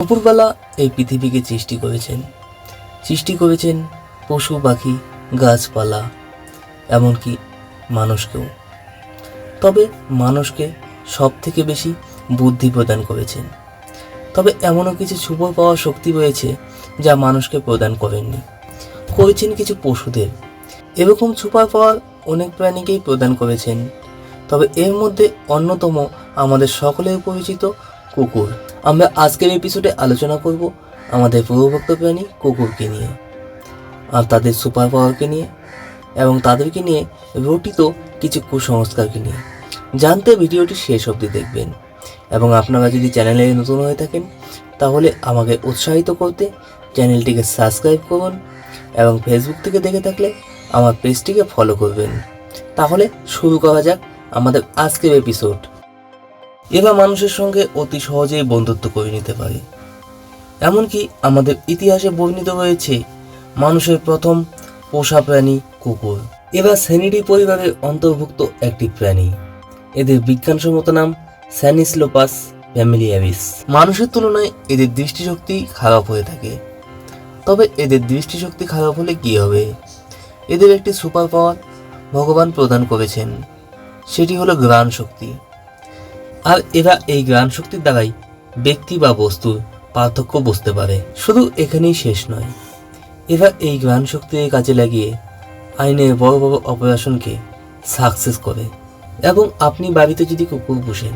উপরবেলা এই পৃথিবীকে সৃষ্টি করেছেন। সৃষ্টি করেছেন পশু, পাখি, গাছপালা, এমনকি মানুষকেও। তবে মানুষকে সব থেকে বেশি বুদ্ধি প্রদান করেছেন। তবে এমনও কিছু সুপার পাওয়া শক্তি রয়েছে যা মানুষকে প্রদান করেননি। করেছেন কিছু পশুদের। এরকম সুপার পাওয়ার অনেক প্রাণীকেই প্রদান করেছেন। তবে এর মধ্যে অন্যতম আমাদের সকলের পরিচিত কুকুর। আমরা আজকের এপিসোডে আলোচনা করব আমাদের পূর্বভক্ত প্রাণী কুকুরকে নিয়ে, আর তাদের সুপার পাওয়ারকে নিয়ে, এবং তাদেরকে নিয়ে রটিত কিছু কুসংস্কারকে নিয়ে। জানতে ভিডিওটি শেষ অবধি দেখবেন, এবং আপনারা যদি চ্যানেলে নতুন হয়ে থাকেন, তাহলে আমাকে উৎসাহিত করতে চ্যানেলটিকে সাবস্ক্রাইব করুন, এবং ফেসবুক থেকে দেখে থাকলে আমার পেজটিকে ফলো করবেন। তাহলে শুরু করা যাক আমাদের আজকের এপিসোড এরা মানুষের সঙ্গে অতি সহজেই বন্ধুত্ব করে নিতে পারে। এমনকি আমাদের ইতিহাসে বর্ণিত রয়েছে, মানুষের প্রথম পোষা প্রাণী কুকুর। এরা সেনিডি পরিবারের অন্তর্ভুক্ত একটি প্রাণী। এদের বিজ্ঞানসম্মত নাম স্যানিসলোপাস ফ্যামিলিয়ারিস। মানুষের তুলনায় এদের দৃষ্টিশক্তি খারাপ হয়ে থাকে। তবে এদের দৃষ্টিশক্তি খারাপ হলে কী হবে? এদের একটি সুপার পাওয়ার ভগবান প্রদান করেছেন। সেটি হলো গ্রাণ শক্তি। আর এরা এই গ্রাণ শক্তির দ্বারাই ব্যক্তি বা বস্তুর পার্থক্য বুঝতে পারে। শুধু এখানেই শেষ নয়, এরা এই গ্রাণ শক্তির কাজে লাগিয়ে আইনের বড় বড় অপারেশনকে সাকসেস করে। এবং আপনি বাড়িতে যদি কুকুর পুষেন,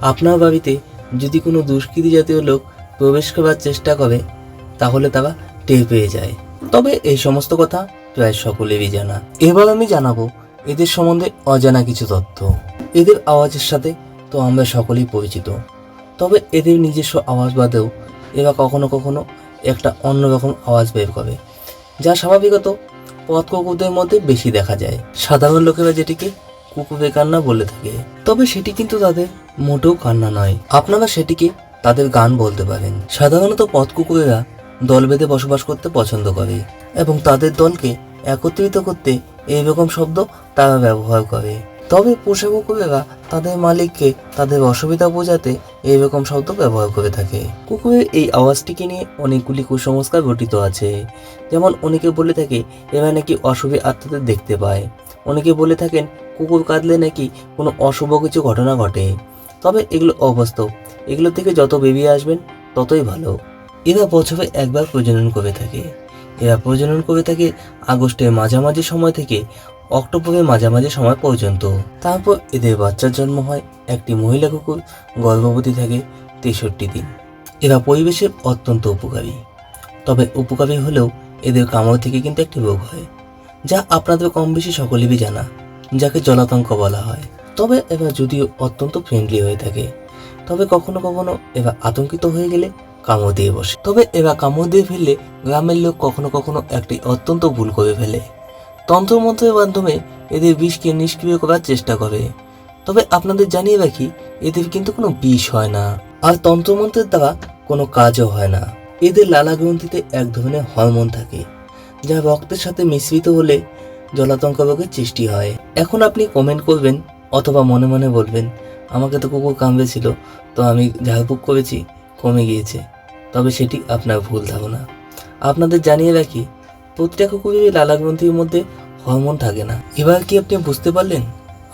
আপনার বাড়িতে যদি কোনো দুষ্কৃতি জাতীয় লোক প্রবেশ করার চেষ্টা করে, তাহলে তারা টের পেয়ে যায়। তবে এই সমস্ত কথা প্রায় সকলেরই জানা। এবার আমি জানাব এদের সম্বন্ধে অজানা কিছু তথ্য। এদের আওয়াজের সাথে তো আমরা সকলেই পরিচিত। তবে এদের নিজস্ব আওয়াজ বাদেও এরা কখনো কখনো একটা অন্যরকম আওয়াজ বের করে, যা স্বাভাবিকত পথ কুকুরদের মধ্যে বেশি দেখা যায়। সাধারণ লোকেরা যেটিকে কুকুরের কান্না বলে থাকে, তবে সেটি কিন্তু তাদের মোটেও কান্না নয়। আপনারা সেটিকে তাদের গান বলতে পারেন। সাধারণত পথ কুকুরেরা দল বেঁধে বসবাস করতে পছন্দ করে এবং তাদের দলকে একত্রিত করতে এইরকম শব্দ তারা ব্যবহার করে। তবে পোষা কুকুরেরা তাদের মালিককে তাদের অসুবিধা বোঝাতে এইরকম শব্দ ব্যবহার করে থাকে। কুকুরের এই আওয়াজটিকে নিয়ে অনেকগুলি কুসংস্কার গঠিত আছে। যেমন অনেকে বলে থাকে, এরা নাকি অশুভী আত্মাদের দেখতে পায়। অনেকে বলে থাকেন, কুকুর কাঁদলে নাকি কোনো অশুভ কিছু ঘটনা ঘটে। তবে এগুলো অবাস্তব। এগুলো থেকে যত বেরিয়ে আসবেন, ততই ভালো। এরা বছরে একবার প্রজনন করে থাকে। এরা প্রজনন করে থাকে আগস্টের মাঝামাঝি সময় থেকে অক্টোবরের মাঝামাঝি সময় পর্যন্ত। তারপর এদের বাচ্চার জন্ম হয় একটি মহিলা কুকুর, গর্ভবতী থাকে তেষট্টি দিন। এরা পরিবেশের অত্যন্ত উপকারী। তবে উপকারী হলেও এদের কামড় থেকে কিন্তু একটি রোগ হয়, যা আপনাদের কম বেশি সকলেরই জানা, যাকে জলাতঙ্ক বলা হয়। তবে এরা যদিও অত্যন্ত ফ্রেন্ডলি হয়ে থাকে, তবে কখনো কখনো এরা আতঙ্কিত হয়ে গেলে কামড় দিয়ে বসে। তবে এরা কামড় দিয়ে ফেললে গ্রামের লোক কখনো কখনো একটি অত্যন্ত ভুল করে ফেলে। তন্ত্রমন্ত্রের মাধ্যমে এদের বিষকে নিষ্ক্রিয় করার চেষ্টা করে। তবে আপনাদের জানিয়ে রাখি, এদের কিন্তু কোনো বিষ হয় না। আর তন্ত্রমন্ত্রের দ্বারা কোনো কাজও হয় না। এদের লালা গ্রন্থিতে এক ধরনের হরমোন থাকে, যা রক্তের সাথে মিশ্রিত হলে জলাতঙ্ক রোগের সৃষ্টি হয়। এখন আপনি কমেন্ট করবেন অথবা মনে মনে বলবেন, আমাকে তো কুকুর কামড়েছিল, তো আমি ঝাড়ফুঁক করেছি, কমে গিয়েছে। তবে সেটি আপনার ভুল ধারণা। আপনাদের জানিয়ে রাখি প্রতিটা কুকুরেরই লালা গ্রন্থির মধ্যে হরমোন থাকে না। এবার কি আপনি বুঝতে পারলেন?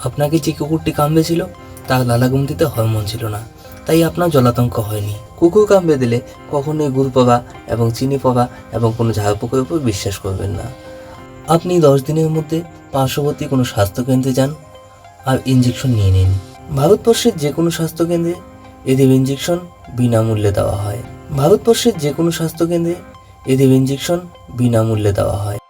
আপনাকে যে কুকুরটি কামড়েছিল, তার লালা গ্রন্থিতে হরমোন ছিল না। তাই আপনার জলাতঙ্ক হয়নি। কুকুর কামড়ে দিলে কখনোই গুড় পাবা এবং চিনি পাবা এবং কোনো ঝাড় ঝাড়পোকের উপর বিশ্বাস করবেন না। আপনি দশ দিনের মধ্যে পার্শ্ববর্তী কোনো স্বাস্থ্যকেন্দ্রে যান আর ইঞ্জেকশন নিয়ে নিন। ভারতবর্ষের যে কোনো স্বাস্থ্যকেন্দ্রে এদের ইঞ্জেকশন বিনামূল্যে দেওয়া হয়। ভারতবর্ষের যে কোনো স্বাস্থ্যকেন্দ্রে এদের ইঞ্জেকশন বিনামূল্যে দেওয়া হয়।